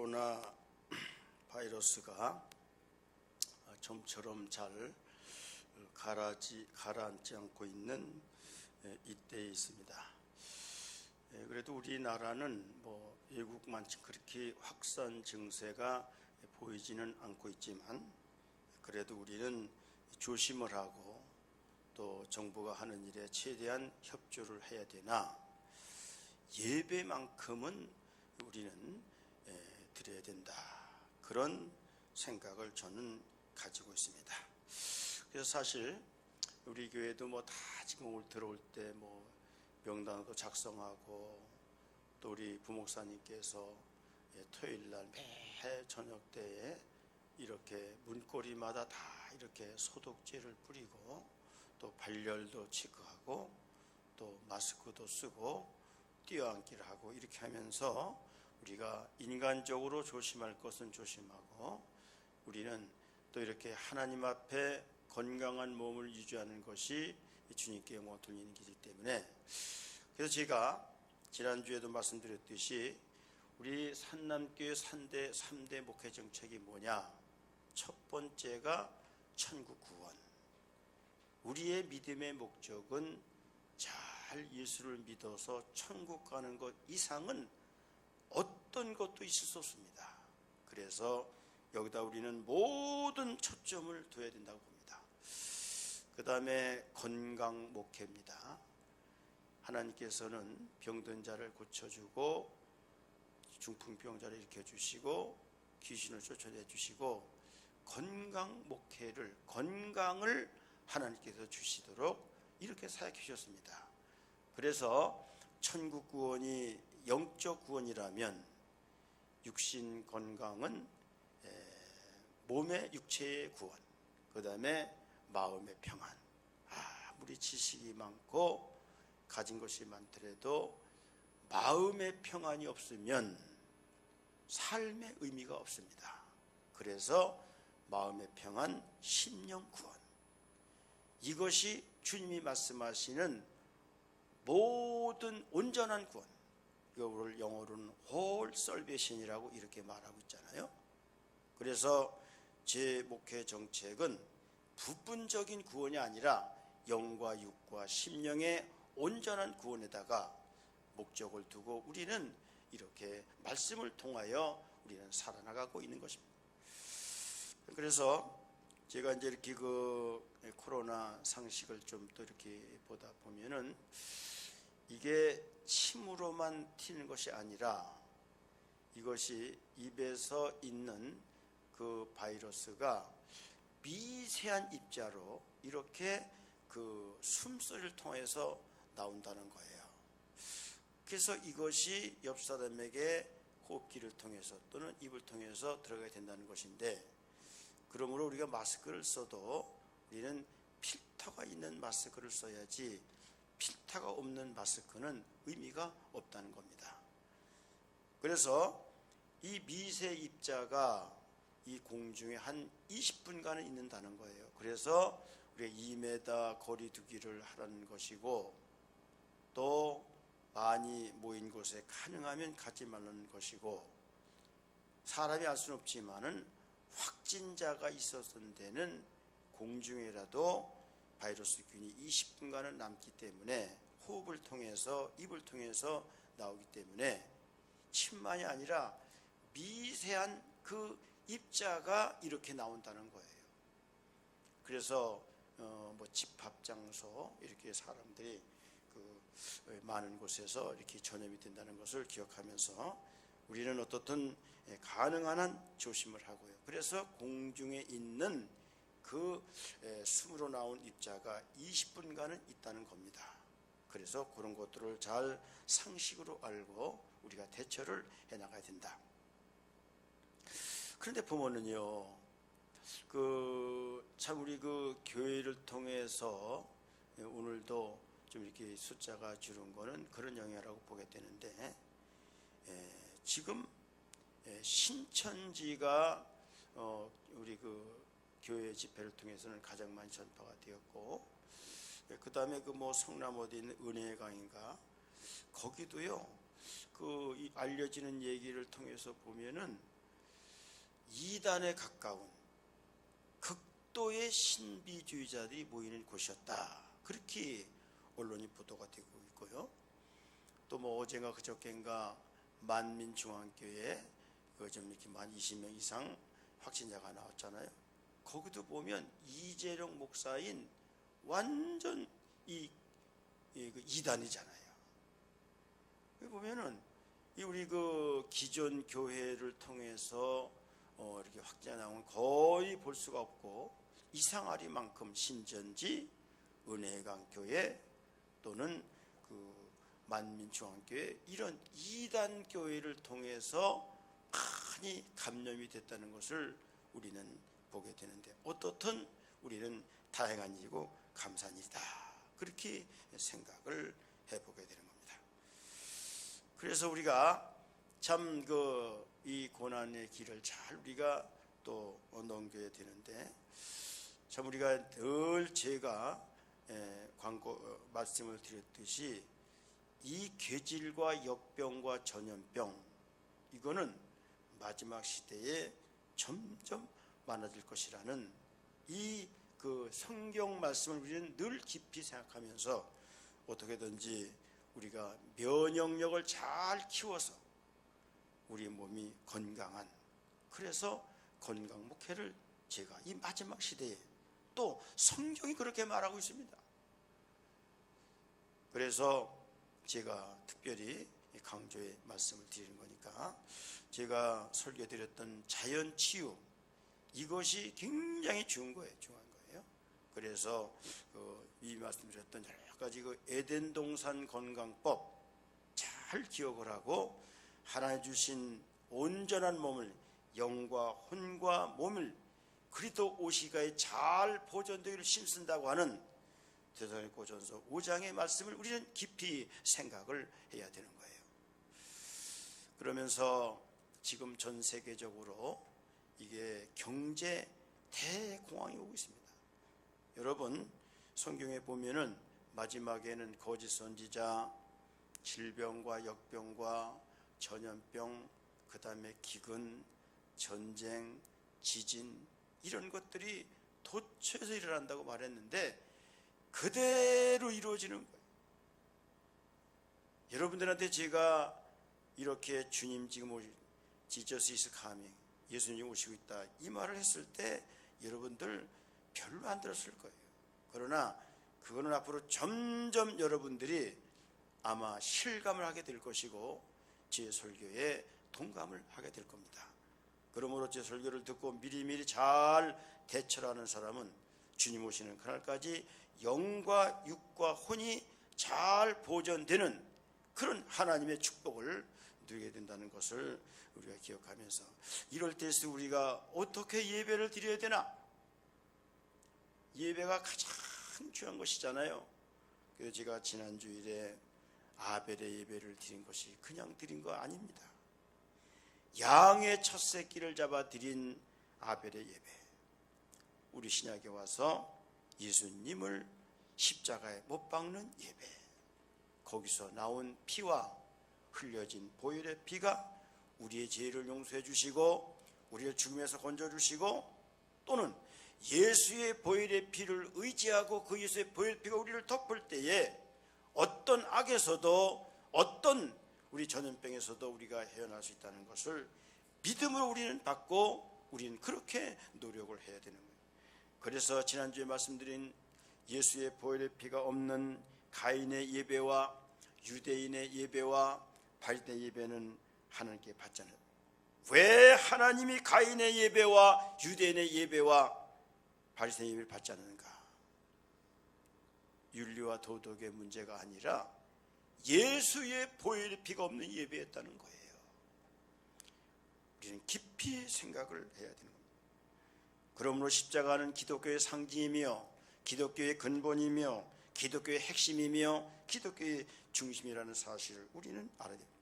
코로나 바이러스가 좀처럼 잘 가라지, 가라앉지 않고 있는 이때에 있습니다. 예, 그래도 우리나라는 뭐 외국만큼 그렇게 확산 증세가 보이지는 않고 있지만 그래도 우리는 조심을 하고 또 정부가 하는 일에 최대한 협조를 해야 되나 예배만큼은 우리는 예, 드려야 된다 그런 생각을 저는 가지고 있습니다. 그래서 사실 우리 교회도 뭐 다 지금 올 들어올 때 뭐 명단도 작성하고 또 우리 부목사님께서 예, 토요일 날매 저녁 때에 이렇게 문고리마다 다 이렇게 소독제를 뿌리고 또 발열도 체크하고 또 마스크도 쓰고 뛰어앉기를 하고 이렇게 하면서 우리가 인간적으로 조심할 것은 조심하고 우리는 또 이렇게 하나님 앞에 건강한 몸을 유지하는 것이 주님께 영광 돌리는 길이기 때문에 그래서 제가 지난주에도 말씀드렸듯이 우리 산남교회 3대, 3대 목회 정책이 뭐냐? 첫 번째가 천국 구원. 우리의 믿음의 목적은 잘 예수를 믿어서 천국 가는 것 이상은 어떤 것도 있을 수 없습니다. 그래서 여기다 우리는 모든 초점을 둬야 된다고 봅니다. 그 다음에 건강 목회입니다. 하나님께서는 병든 자를 고쳐주고 중풍병자를 일으켜주시고 귀신을 쫓아내 주시고 건강 목회를 건강을 하나님께서 주시도록 이렇게 사역해 주셨습니다. 그래서 천국 구원이 영적 구원이라면 육신 건강은 몸의 육체의 구원, 그 다음에 마음의 평안. 아무리 지식이 많고 가진 것이 많더라도 마음의 평안이 없으면 삶의 의미가 없습니다. 그래서 마음의 평안, 심령 구원. 이것이 주님이 말씀하시는 모든 온전한 구원. 이거를 영어로는 whole salvation이라고 이렇게 말하고 있잖아요. 그래서 제 목회 정책은 부분적인 구원이 아니라 영과 육과 심령의 온전한 구원에다가 목적을 두고 우리는 이렇게 말씀을 통하여 우리는 살아나가고 있는 것입니다. 그래서 제가 이제 이렇게 그 코로나 상식을 좀 또 이렇게 보다 보면은 이게 침으로만 튀는 것이 아니라 이것이 입에서 있는 그 바이러스가 미세한 입자로 이렇게 그 숨소리를 통해서 나온다는 거예요. 그래서 이것이 옆 사람에게 호흡기를 통해서 또는 입을 통해서 들어가야 된다는 것인데 그러므로 우리가 마스크를 써도 우리는 필터가 있는 마스크를 써야지 필터가 없는 마스크는 의미가 없다는 겁니다. 그래서 이 미세 입자가 이 공중에 한 20분간은 있는다는 거예요. 그래서 우리가 2m 거리 두기를 하라는 것이고 또 많이 모인 곳에 가능하면 가지 말라는 것이고 사람이 알 수는 없지만은 확진자가 있었던 데는 공중에라도 바이러스 균이 20분간은 남기 때문에 호흡을 통해서 입을 통해서 나오기 때문에 침만이 아니라 미세한 그 입자가 이렇게 나온다는 거예요. 그래서 어 뭐 집합 장소 이렇게 사람들이 그 많은 곳에서 이렇게 전염이 된다는 것을 기억하면서 우리는 어떻든 가능한 한 조심을 하고요. 그래서 공중에 있는 그 숨으로 나온 입자가 20분간은 있다는 겁니다. 그래서 그런 것들을 잘 상식으로 알고 우리가 대처를 해 나가야 된다. 그런데 부모는요, 그, 참 우리 그 교회를 통해서 오늘도 좀 이렇게 숫자가 줄은 거는 그런 영향이라고 보게 되는데, 에, 지금 에, 신천지가 어, 우리 그 교회 집회를 통해서는 가장 많이 전파가 되었고, 그 다음에 그 뭐 성남 어디 있는 은혜의 강인가, 거기도요, 그 알려지는 얘기를 통해서 보면은 이단에 가까운 극도의 신비주의자들이 모이는 곳이었다. 그렇게 언론이 보도가 되고 있고요. 또 뭐 어제가 그저께인가 만민중앙교회 그좀 이렇게 만 20명 이상 확진자가 나왔잖아요. 거기도 보면 이재령 목사인 완전 이, 이 그 이단이잖아요. 보면은 이 우리 그 기존 교회를 통해서 어 이렇게 확진자 나온 거의 볼 수가 없고 이상하리만큼 신전지 은혜강 교회 또는 그 만민중앙교회 이런 이단 교회를 통해서 많이 감염이 됐다는 것을 우리는 보게 되는데 어떻든 우리는 다행한 일이고 감사한 일이다 그렇게 생각을 해보게 되는 겁니다. 그래서 우리가 참 그 이 고난의 길을 잘 우리가 또 넘겨야 되는데 참 우리가 늘 제가 예, 광고 어, 말씀을 드렸듯이 이 괴질과 역병과 전염병 이거는 마지막 시대에 점점 많아질 것이라는 이 그 성경 말씀을 우리는 늘 깊이 생각하면서 어떻게든지 우리가 면역력을 잘 키워서 우리 몸이 건강한 그래서 건강 목회를 제가 이 마지막 시대에 또 성경이 그렇게 말하고 있습니다. 그래서 제가 특별히 강조의 말씀을 드리는 거니까 제가 설교 드렸던 자연 치유 이것이 굉장히 중요한 거예요. 중요한 거예요. 그래서 그 이 말씀드렸던 여러 가지 그 에덴 동산 건강법 잘 기억을 하고 하나님 주신 온전한 몸을 영과 혼과 몸을 그리도 오시가에 잘 보존되기를 심쓴다고 하는 대사로고전서 5장의 말씀을 우리는 깊이 생각을 해야 되는 거예요. 그러면서 지금 전 세계적으로 이게 경제 대공황이 오고 있습니다. 여러분 성경에 보면은 마지막에는 거짓 선지자, 질병과 역병과 전염병, 그 다음에 기근, 전쟁, 지진 이런 것들이 도처에서 일어난다고 말했는데 그대로 이루어지는 거예요. 여러분들한테 제가 이렇게 주님 지금 오시, 지저스 이스 카밍, 예수님 오시고 있다 이 말을 했을 때 여러분들 별로 안 들었을 거예요. 그러나 그거는 앞으로 점점 여러분들이 아마 실감을 하게 될 것이고 제 설교에 동감을 하게 될 겁니다. 그러므로 제 설교를 듣고 미리미리 잘 대처하는 사람은 주님 오시는 그날까지 영과 육과 혼이 잘 보존되는 그런 하나님의 축복을 누리게 된다는 것을 우리가 기억하면서 이럴 때에서 우리가 어떻게 예배를 드려야 되나? 예배가 가장 중요한 것이잖아요. 그래서 제가 지난 주일에 아벨의 예배를 드린 것이 그냥 드린 거 아닙니다. 양의 첫 새끼를 잡아 드린 아벨의 예배. 우리 신약에 와서 예수님을 십자가에 못 박는 예배. 거기서 나온 피와 흘려진 보혈의 피가 우리의 죄를 용서해 주시고 우리를 죽음에서 건져 주시고 또는 예수의 보혈의 피를 의지하고 그 예수의 보혈 피가 우리를 덮을 때에 어떤 악에서도 어떤 우리 전염병에서도 우리가 헤어날 수 있다는 것을 믿음으로 우리는 받고 우리는 그렇게 노력을 해야 되는 거예요. 그래서 지난주에 말씀드린 예수의 보혈의 피가 없는 가인의 예배와 유대인의 예배와 바리새의 예배는 하나님께 받잖아요. 왜 하나님이 가인의 예배와 유대인의 예배와 바리새의 예배를 받지 않는가? 윤리와 도덕의 문제가 아니라 예수의 보혈의 피가 없는 예배였다는 거예요. 우리는 깊이 생각을 해야 되는 겁니다. 그러므로 십자가는 기독교의 상징이며 기독교의 근본이며 기독교의 핵심이며 기독교의 중심이라는 사실을 우리는 알아야 됩니다.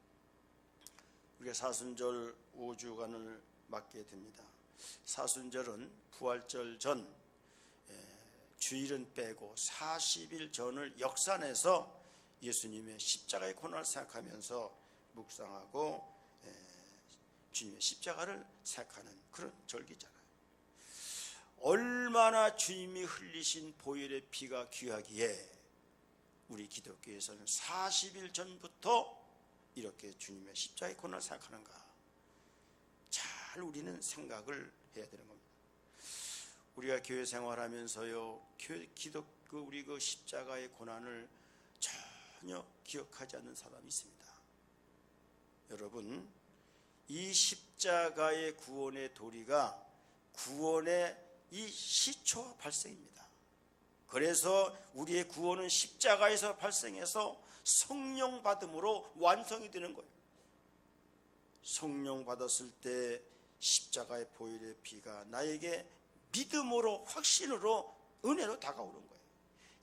우리가 사순절 5주간을 맞게 됩니다. 사순절은 부활절 전 주일은 빼고 40일 전을 역산해서 예수님의 십자가의 고난을 생각하면서 묵상하고 주님의 십자가를 생각하는 그런 절기잖아요. 얼마나 주님이 흘리신 보혈의 피가 귀하기에 우리 기독교에서는 40일 전부터 이렇게 주님의 십자가의 고난을 생각하는가? 잘 우리는 생각을 해야 되는 겁니다. 우리가 교회 생활하면서요, 교회 기독교 우리 그 십자가의 고난을 전혀 기억하지 않는 사람이 있습니다. 여러분, 이 십자가의 구원의 도리가 구원의 이 시초 발생입니다. 그래서 우리의 구원은 십자가에서 발생해서 성령 받음으로 완성이 되는 거예요. 성령 받았을 때 십자가의 보혈의 피가 나에게 믿음으로 확신으로 은혜로 다가오는 거예요.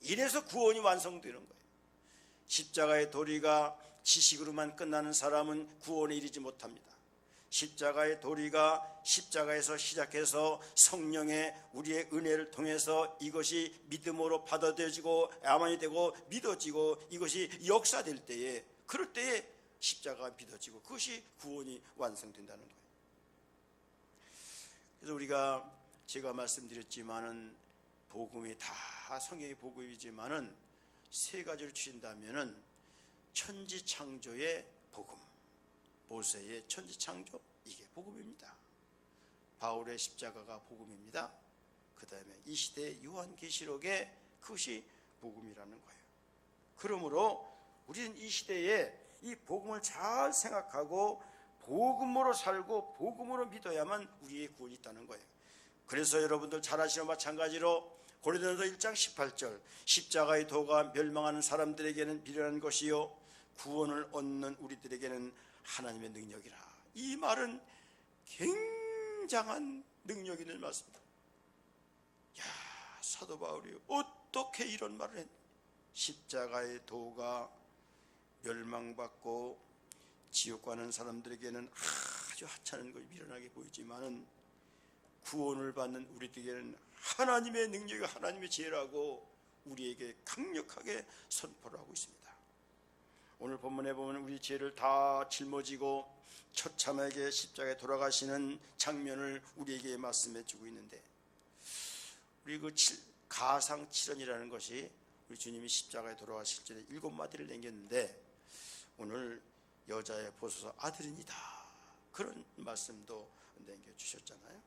이래서 구원이 완성되는 거예요. 십자가의 도리가 지식으로만 끝나는 사람은 구원에 이르지 못합니다. 십자가의 도리가 십자가에서 시작해서 성령의 우리의 은혜를 통해서 이것이 믿음으로 받아들여지고 야만이 되고 믿어지고 이것이 역사될 때에 그럴 때에 십자가가 믿어지고 그것이 구원이 완성된다는 거예요. 그래서 우리가 제가 말씀드렸지만은 복음이 다 성경의 복음이지만은 세 가지를 주신다면은 천지 창조의 복음, 모세의 천지 창조 이게 복음입니다. 바울의 십자가가 복음입니다. 그 다음에 이 시대 요한계시록의 그것이 복음이라는 거예요. 그러므로 우리는 이 시대에 이 복음을 잘 생각하고 복음으로 살고 복음으로 믿어야만 우리의 구원이 있다는 거예요. 그래서 여러분들 잘 아시는 마찬가지로 고린도서 1장 18절 십자가의 도가 멸망하는 사람들에게는 미련한 것이요 구원을 얻는 우리들에게는 하나님의 능력이라. 이 말은 굉장한 능력 있는 말씀입니다. 야, 사도 바울이 어떻게 이런 말을 했? 십자가의 도가 멸망받고 지옥 가는 사람들에게는 아주 하찮은 것이 미련하게 보이지만은 구원을 받는 우리들에게는 하나님의 능력이 하나님의 지혜라고 우리에게 강력하게 선포를 하고 있습니다. 오늘 본문에 보면 우리 죄를 다 짊어지고 처참하게 십자가에 돌아가시는 장면을 우리에게 말씀해 주고 있는데 우리 그 칠, 가상 칠언이라는 것이 우리 주님이 십자가에 돌아가실 때 일곱 마디를 남겼는데 오늘 여자의 보소서 아들이니다 그런 말씀도 남겨 주셨잖아요.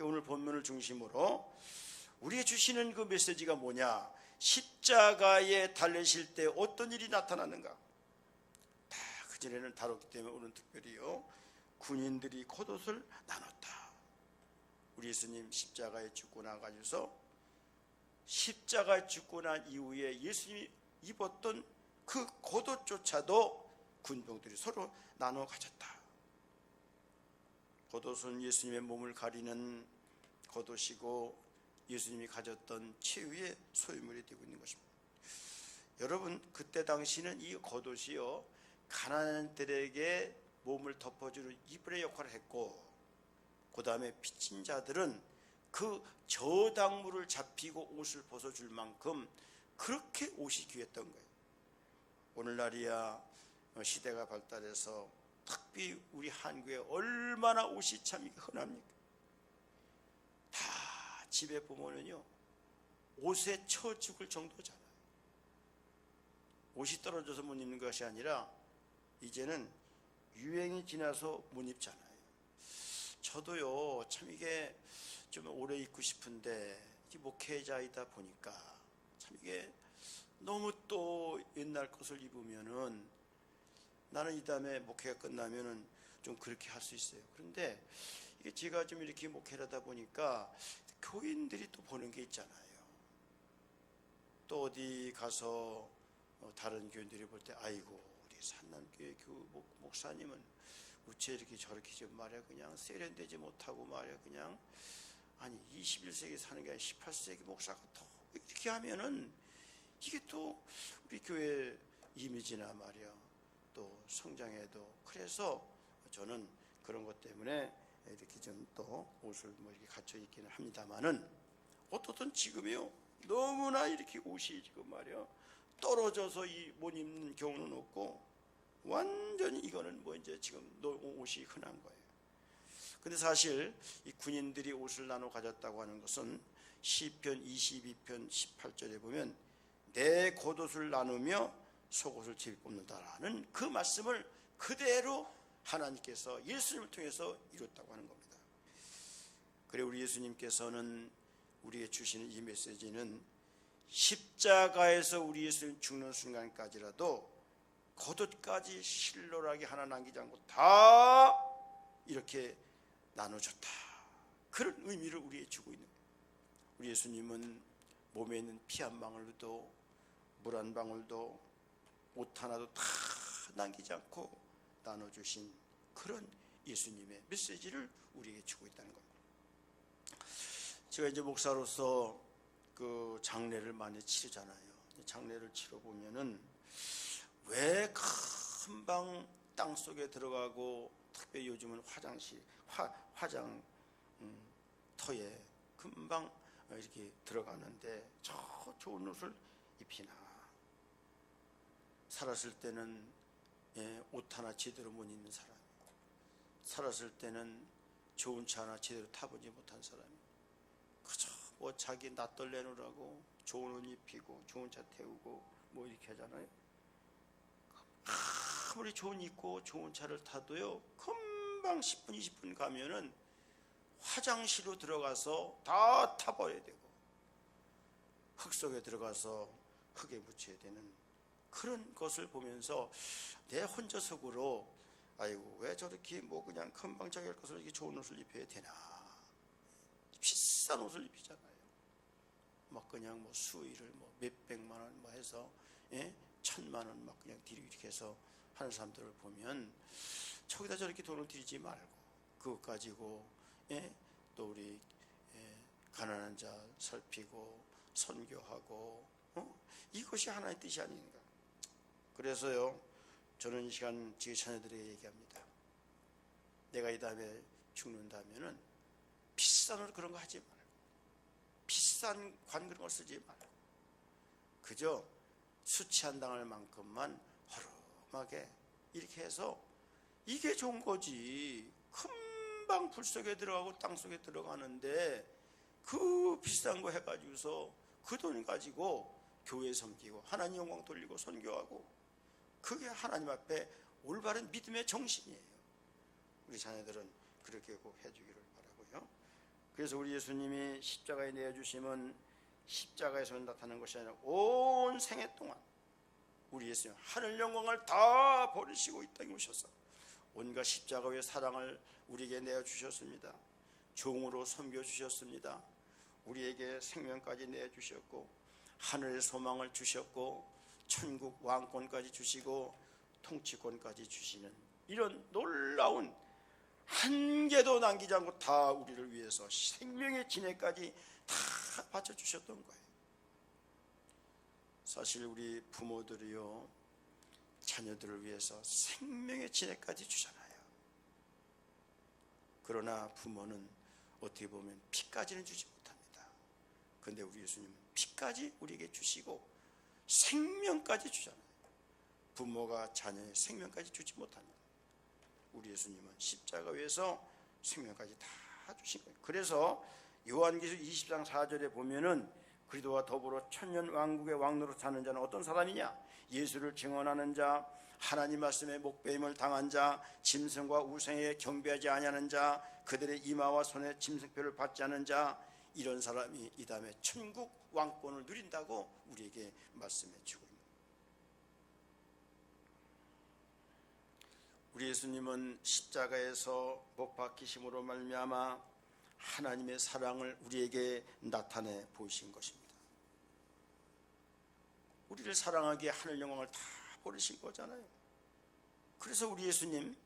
오늘 본문을 중심으로 우리에게 주시는 그 메시지가 뭐냐? 십자가에 달리실 때 어떤 일이 나타나는가? 그전에는 다뤘기 때문에 오늘 특별히요. 군인들이 겉옷을 나눴다. 우리 예수님 십자가에 죽고 나가셔서 십자가에 죽고 난 이후에 예수님이 입었던 그 겉옷조차도 군병들이 서로 나눠 가졌다. 겉옷은 예수님의 몸을 가리는 겉옷이고 예수님이 가졌던 최후의 소유물이 되고 있는 것입니다. 여러분 그때 당시는 이 겉옷이요 가난들에게 몸을 덮어주는 이불의 역할을 했고 그 다음에 빚진 자들은 그 저당물을 잡히고 옷을 벗어줄 만큼 그렇게 옷이 귀했던 거예요. 오늘날이야 시대가 발달해서 특히 우리 한국에 얼마나 옷이 참 흔합니까? 다 집에 보면은요 옷에 처 죽을 정도잖아요. 옷이 떨어져서 못 입는 것이 아니라 이제는 유행이 지나서 못 입잖아요. 저도요, 참 이게 좀 오래 입고 싶은데, 목회자이다 보니까, 참 이게 너무 또 옛날 것을 입으면은, 나는 이 다음에 목회가 끝나면은 좀 그렇게 할 수 있어요. 그런데 이게 제가 좀 이렇게 목회를 하다 보니까 교인들이 또 보는 게 있잖아요. 또 어디 가서 어, 다른 교인들이 볼 때, 아이고, 산남교회 교 목 사님은 우체 이렇게 저렇게 좀 말이야 그냥 세련되지 못하고 말이야 그냥 아니 21세기 사는 게 아니라 18세기 목사가 더 이렇게 하면은 이게 또 우리 교회 이미지나 말이야. 또 성장에도 그래서 저는 그런 것 때문에 이렇게 좀 또 옷을 뭐 이렇게 갖춰 입기는 합니다만은 어떻든 지금이요. 너무나 이렇게 옷이 지금 말이야 떨어져서 이 못 입는 경우는 없고 완전히 이거는 뭐 이제 지금 옷이 흔한 거예요. 근데 사실 이 군인들이 옷을 나눠 가졌다고 하는 것은 시편 22편 18절에 보면 내 겉옷을 나누며 속옷을 제비 뽑는다라는 그 말씀을 그대로 하나님께서 예수님을 통해서 이뤘다고 하는 겁니다. 그래 우리 예수님께서는 우리에게 주시는 이 메시지는 십자가에서 우리 예수님 죽는 순간까지라도 겉옷까지 실로라게 하나 남기지 않고 다 이렇게 나눠줬다. 그런 의미를 우리에게 주고 있는. 우리 예수님은 몸에 있는 피 한 방울도 물 한 방울도 옷 하나도 다 남기지 않고 나눠주신 그런 예수님의 메시지를 우리에게 주고 있다는 겁니다. 제가 이제 목사로서 그 장례를 많이 치르잖아요. 장례를 치러 보면은 왜 금방 땅 속에 들어가고 특별히 요즘은 화장실 화, 화장 음, 터에 금방 이렇게 들어가는데 저 좋은 옷을 입히나. 살았을 때는 예, 옷 하나 제대로 못 입는 사람 살았을 때는 좋은 차 하나 제대로 타보지 못한 사람이 그저 뭐 자기 낯들 내놓으라고 좋은 옷 입히고 좋은 차 태우고 뭐 이렇게 하잖아요 아무리 좋은 입고 좋은 차를 타도요. 금방 10분 20분 가면은 화장실로 들어가서 다 타버려야 되고 흙 속에 들어가서 흙에 묻혀야 되는 그런 것을 보면서 내 혼자 속으로 아이고 왜 저렇게 뭐 그냥 금방 자기 할 것을 이렇게 좋은 옷을 입혀야 되나. 비싼 옷을 입히잖아요. 막 그냥 뭐 수의를 뭐 몇백만 원 뭐 해서 예? 천만 원 막 그냥 뒤로 이렇게 해서 하는 사람들을 보면 저기다 저렇게 돈을 들이지 말고 그것 가지고 예? 또 우리 예, 가난한 자 살피고 선교하고 어? 이것이 하나의 뜻이 아닌가 그래서요 저는 이 시간 제 자녀들에게 얘기합니다 내가 이 다음에 죽는다면은 비싼 옷 그런 거 하지 말고 비싼 관 그런 걸 쓰지 말고 그저 수치한 당할 만큼만 허름하게 이렇게 해서 이게 좋은 거지 금방 불 속에 들어가고 땅 속에 들어가는데 그 비싼 거 해가지고서 그 돈 가지고 교회 섬기고 하나님 영광 돌리고 선교하고 그게 하나님 앞에 올바른 믿음의 정신이에요. 우리 자녀들은 그렇게 꼭 해주기를 바라고요. 그래서 우리 예수님이 십자가에 내어주심은 십자가에서 나타나는 것이 아니라 온 생애 동안 우리 예수님 하늘 영광을 다 버리시고 이 땅에 오셔서 온갖 십자가 의 사랑을 우리에게 내어 주셨습니다. 종으로 섬겨 주셨습니다. 우리에게 생명까지 내 주셨고 하늘의 소망을 주셨고 천국 왕권까지 주시고 통치권까지 주시는 이런 놀라운 한 개도 남기지 않고 다 우리를 위해서 생명의 진해까지 다 바쳐 주셨던 거예요. 사실 우리 부모들이요 자녀들을 위해서 생명의 진해까지 주잖아요. 그러나 부모는 어떻게 보면 피까지는 주지 못합니다. 그런데 우리 예수님은 피까지 우리에게 주시고 생명까지 주잖아요. 부모가 자녀의 생명까지 주지 못합니다. 우리 예수님은 십자가 위에서 생명까지 다 주신 거예요. 그래서 요한계시록 20장 4절에 보면은 그리스도와 더불어 천년 왕국의 왕노로 사는 자는 어떤 사람이냐? 예수를 증언하는 자, 하나님 말씀에 목배임을 당한 자, 짐승과 우상에 경배하지 아니하는 자, 그들의 이마와 손에 짐승표를 받지 않은 자, 이런 사람이 이 다음에 천국 왕권을 누린다고 우리에게 말씀해 주고 있습니다. 우리 예수님은 십자가에서 못 박히심으로 말미암아 하나님의 사랑을 우리에게 나타내 보이신 것입니다. 우리를 사랑하기에 하늘 영광을 다 버리신 거잖아요. 그래서 우리 예수님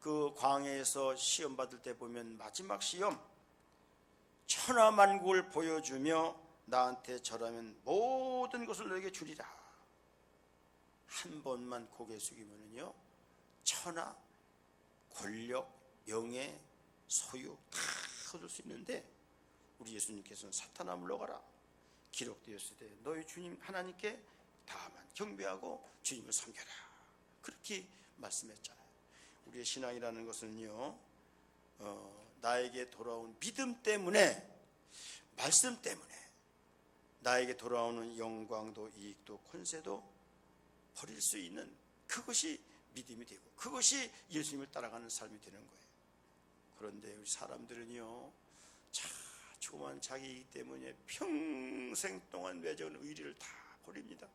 그 광야에서 시험 받을 때 보면 마지막 시험 천하만국을 보여주며 나한테 절하면 모든 것을 너에게 주리라. 한 번만 고개 숙이면은요 천하 권력 명예 소유 다 얻을 수 있는데 우리 예수님께서는 사탄아 물러가라. 기록되었을 때 너희 주님 하나님께 다만 경배하고 주님을 섬겨라. 그렇게 말씀했잖아요. 우리의 신앙이라는 것은요 어, 나에게 돌아온 믿음 때문에 말씀 때문에 나에게 돌아오는 영광도 이익도 권세도 버릴 수 있는 그것이 믿음이 되고 그것이 예수님을 따라가는 삶이 되는 거예요. 그런데 우리 사람들은요, 자초만 자기 때문에 평생 동안 맺은 의리를 다 버립니다.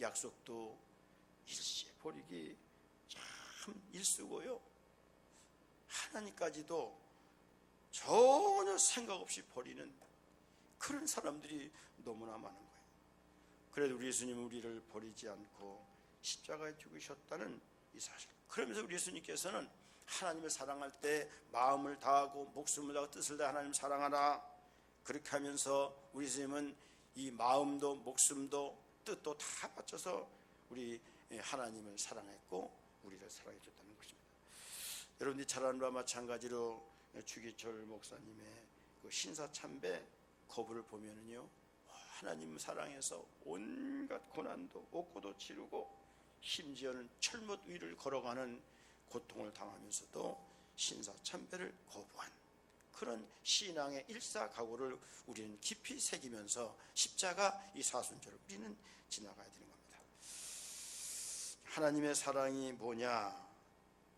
약속도 일시에 버리기 참 일수고요. 하나님까지도 전혀 생각 없이 버리는 그런 사람들이 너무나 많은 거예요. 그래도 우리 예수님은 우리를 버리지 않고 십자가에 죽으셨다는 이 사실. 그러면서 우리 예수님께서는 하나님을 사랑할 때 마음을 다하고 목숨을 다하고 뜻을 다해 하나님을 사랑하라. 그렇게 하면서 우리 예수님은 이 마음도 목숨도 뜻도 다 바쳐서 우리 하나님을 사랑했고 우리를 사랑해 줬다는 것입니다. 여러분들이 잘 아는 바와 마찬가지로 주기철 목사님의 그 신사 참배 거부를 보면은요 하나님 사랑해서 온갖 고난도 옥고도 치르고 심지어는 철못 위를 걸어가는 고통을 당하면서도 신사참배를 거부한 그런 신앙의 일사각오를 우리는 깊이 새기면서 십자가 이 사순절을 우리는 지나가야 되는 겁니다. 하나님의 사랑이 뭐냐?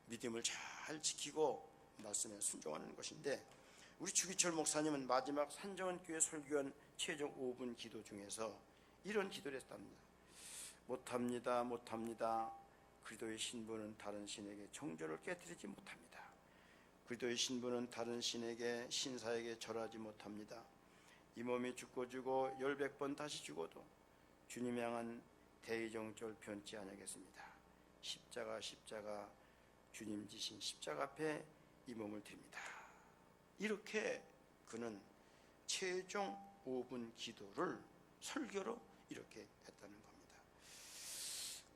믿음을 잘 지키고 말씀에 순종하는 것인데 우리 주기철 목사님은 마지막 산정원 교회 설교한 최종 5분 기도 중에서 이런 기도를 했답니다. 못합니다. 못합니다. 그리도의 신부는 다른 신에게 정조를 깨뜨리지 못합니다. 그리도의 신부는 다른 신에게 신사에게 절하지 못합니다. 이 몸이 죽고 주고 열백 번 다시 죽어도 주님 향한 대의정절 변치 아니하겠습니다. 십자가 십자가 주님 지신 십자가 앞에 이 몸을 드립니다. 이렇게 그는 최종 5분 기도를 설교로 이렇게 했다는 겁니다.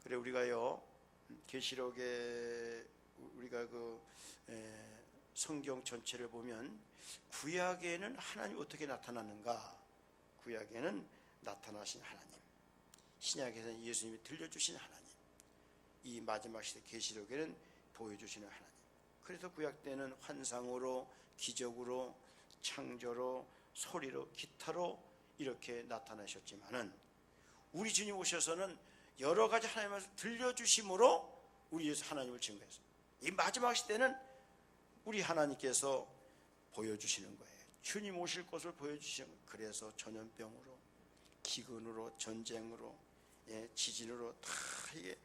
그래 우리가요 계시록에 우리가 그 성경 전체를 보면 구약에는 하나님 어떻게 나타나는가? 구약에는 나타나신 하나님, 신약에서는 예수님이 들려주신 하나님, 이 마지막 시대 계시록에는 보여주시는 하나님. 그래서 구약 때는 환상으로, 기적으로, 창조로, 소리로, 기타로 이렇게 나타나셨지만은 우리 주님 오셔서는 여러 가지 하나님을 들려주심으로 우리 예수 하나님을 증거했어요. 이 마지막 시대는 우리 하나님께서 보여주시는 거예요. 주님 오실 것을 보여주시는 거예요. 그래서 전염병으로, 기근으로, 전쟁으로, 예, 지진으로 다 이게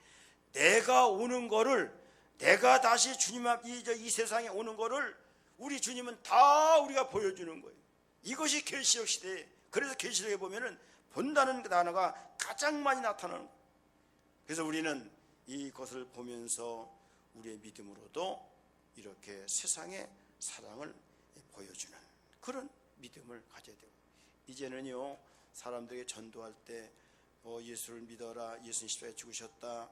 내가 오는 거를 내가 다시 주님 앞 이 이 세상에 오는 거를 우리 주님은 다 우리가 보여주는 거예요. 이것이 계시록 시대. 그래서 계시록에 보면은 본다는 단어가 가장 많이 나타나는 거예요. 그래서 우리는 이것을 보면서 우리의 믿음으로도 이렇게 세상의 사랑을 보여주는 그런 믿음을 가져야 되고 이제는요 사람들에게 전도할 때 어, 예수를 믿어라 예수님 십자가에 죽으셨다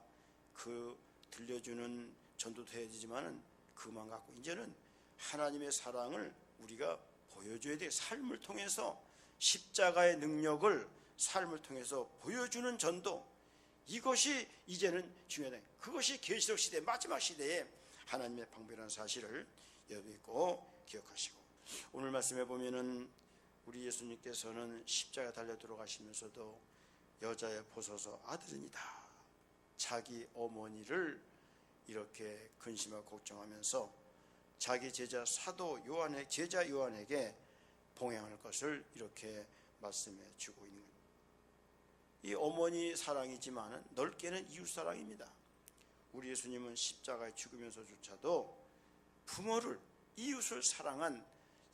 그 들려주는 전도도 해야 되지만은 그만 갖고 이제는 하나님의 사랑을 우리가 보여줘야 돼. 삶을 통해서 십자가의 능력을 삶을 통해서 보여주는 전도 이것이 이제는 중요하다. 그것이 계시록 시대 마지막 시대에 하나님의 방법이라는 사실을 여기 꼭 기억하시고 오늘 말씀해 보면은 우리 예수님께서는 십자가 달려 들어가시면서도 여자의 보소서 아들이니다 자기 어머니를 이렇게 근심하고 걱정하면서 자기 제자 사도 요한의 제자 요한에게 봉양할 것을 이렇게 말씀해 주고 있는 겁니다. 이 어머니 사랑이지만 넓게는 이웃 사랑입니다. 우리 예수님은 십자가에 죽으면서조차도 부모를 이웃을 사랑한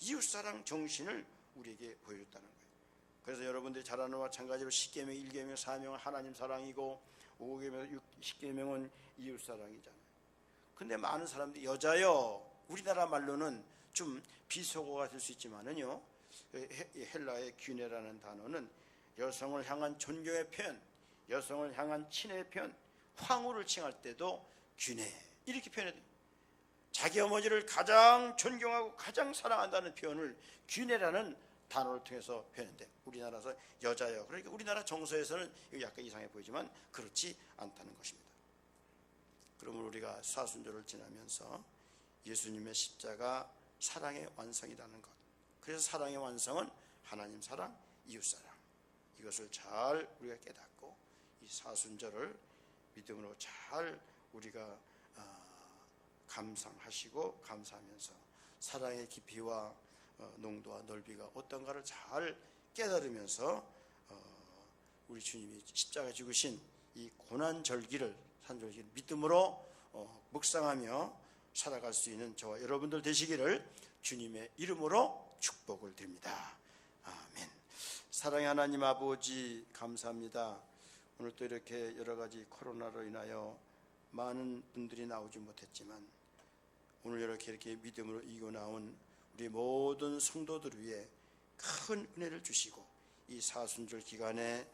이웃 사랑 정신을 우리에게 보여줬다는 거예요. 그래서 여러분들이 잘 아는 마찬가지로 십계명, 일계명, 사명은 하나님 사랑이고 오계명, 십계명은 이웃 사랑이잖아요. 근데 많은 사람들이 여자요. 우리나라 말로는 좀 비속어가 될 수 있지만은요. 헬라의 귀네라는 단어는 여성을 향한 존경의 표현, 여성을 향한 친의 표현, 황후를 칭할 때도 귀네 이렇게 표현해요. 자기 어머니를 가장 존경하고 가장 사랑한다는 표현을 귀네라는 단어를 통해서 표현했는데 우리나라에서 여자요. 그러니까 우리나라 정서에서는 약간 이상해 보이지만 그렇지 않다는 것입니다. 그러면 우리가 사순절을 지나면서 예수님의 십자가 사랑의 완성이라는 것. 그래서 사랑의 완성은 하나님 사랑, 이웃 사랑. 이것을 잘 우리가 깨닫고 이 사순절을 믿음으로 잘 우리가 아, 감상하시고 감사하면서 사랑의 깊이와 어, 농도와 넓이가 어떤가를 잘 깨달으면서 어, 우리 주님이 십자가 죽으신 이 고난 절기를 산절기를 믿음으로 어, 묵상하며 살아갈 수 있는 저와 여러분들 되시기를 주님의 이름으로 축복을 드립니다. 사랑의 하나님 아버지 감사합니다. 오늘 또 이렇게 여러 가지 코로나로 인하여 많은 분들이 나오지 못했지만 오늘 이렇게 이렇게 믿음으로 이겨 나온 우리 모든 성도들 위해 큰 은혜를 주시고 이 사순절 기간에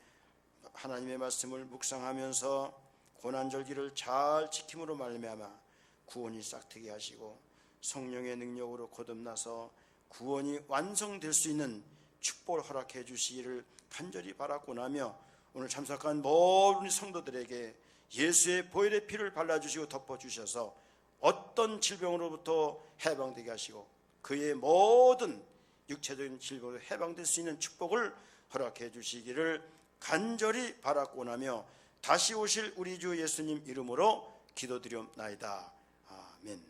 하나님의 말씀을 묵상하면서 고난절기를 잘 지킴으로 말미암아 구원이 싹트게 하시고 성령의 능력으로 거듭나서 구원이 완성될 수 있는 축복을 허락해 주시기를 간절히 바라고 나며 오늘 참석한 모든 성도들에게 예수의 보혈의 피를 발라주시고 덮어주셔서 어떤 질병으로부터 해방되게 하시고 그의 모든 육체적인 질병으로 해방될 수 있는 축복을 허락해 주시기를 간절히 바라고 나며 다시 오실 우리 주 예수님 이름으로 기도드리옵나이다. 아멘.